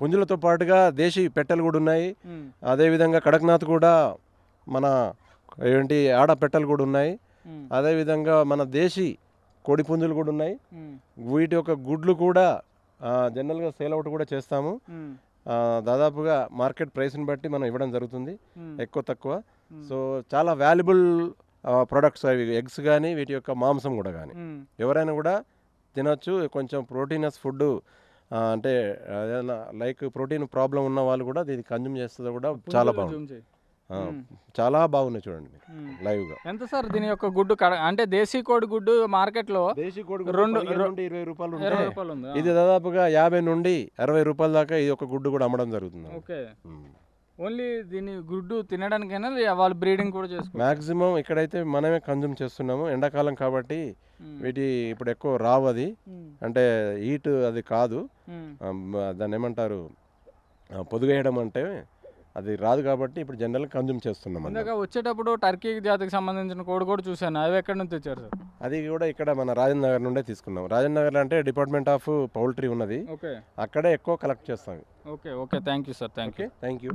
పుంజులతో పాటుగా దేశీ పెట్టెలు కూడా ఉన్నాయి. అదేవిధంగా కడక్నాథ్ కూడా మన ఏంటి ఆడ పెట్టెలు కూడా ఉన్నాయి. అదేవిధంగా మన దేశీ కోడి పుంజులు కూడా ఉన్నాయి. వీటి యొక్క గుడ్లు కూడా జనరల్గా సేల్ అవుట్ కూడా చేస్తాము. దాదాపుగా మార్కెట్ ప్రైస్ని బట్టి మనం ఇవ్వడం జరుగుతుంది. ఎక్కువ తక్కువ. సో చాలా వాల్యుబుల్ ప్రొడక్ట్స్ అవి ఎగ్స్ కానీ వీటి యొక్క మాంసం కూడా కానీ ఎవరైనా కూడా తినొచ్చు. కొంచెం ప్రోటీనస్ ఫుడ్ అంటే ఏదైనా లైక్ ప్రోటీన్ ప్రాబ్లం ఉన్న వాళ్ళు కూడా దీన్ని కన్జ్యూమ్ చేస్తే కూడా చాలా బాగుంది. చాలా బాగున్నాయి చూడండి ఉమ్. లైవ్గా. ఎంత సార్ దీని యొక్క గుడ్డు అంటే దేశీ కోడి గుడ్డు మార్కెట్లో దేశీ కోడి రెండు- పదిహేను రె- నుండి ఇరవై రూపాయలు ఇది దాదాపుగా యాభై నుండి అరవై రూపాయల దాకా ఇది ఒక గుడ్డు కూడా అమ్మడం జరుగుతుంది. ఓకే. ఓన్లీ దీని గుడ్డు తినడానికైనా వాళ్ళు బ్రీడింగ్ కూడా చేసుకో మాక్సిమం ఇక్కడైతే మనమే కన్జ్యూమ్ చేస్తున్నాము. ఎండాకాలం కాబట్టి వీటి ఇప్పుడు ఎక్కువ రావు అది. అంటే హీట్ అది కాదు. దాన్ని ఏమంటారు? పొదుగేయడం అంటే అది రాదు కాబట్టి ఇప్పుడు జనరల్ కన్జ్యూమ్ చేస్తున్నాం. ఇందాక వచ్చేటప్పుడు టర్కీ జాతికి సంబంధించిన కోడి కూడా చూశాను. అవి ఎక్కడి నుంచి తెచ్చారు సార్? అది కూడా ఇక్కడ మన రాజేంద్ర నగర్ నుండే తీసుకున్నాం. రాజేంద్ర నగర్ అంటే డిపార్ట్మెంట్ ఆఫ్ పౌల్ట్రీ ఉన్నది. ఓకే. అక్కడే ఎక్కువ కలెక్ట్ చేస్తాం. Okay okay. Thank you sir. Thank you. Okay thank you.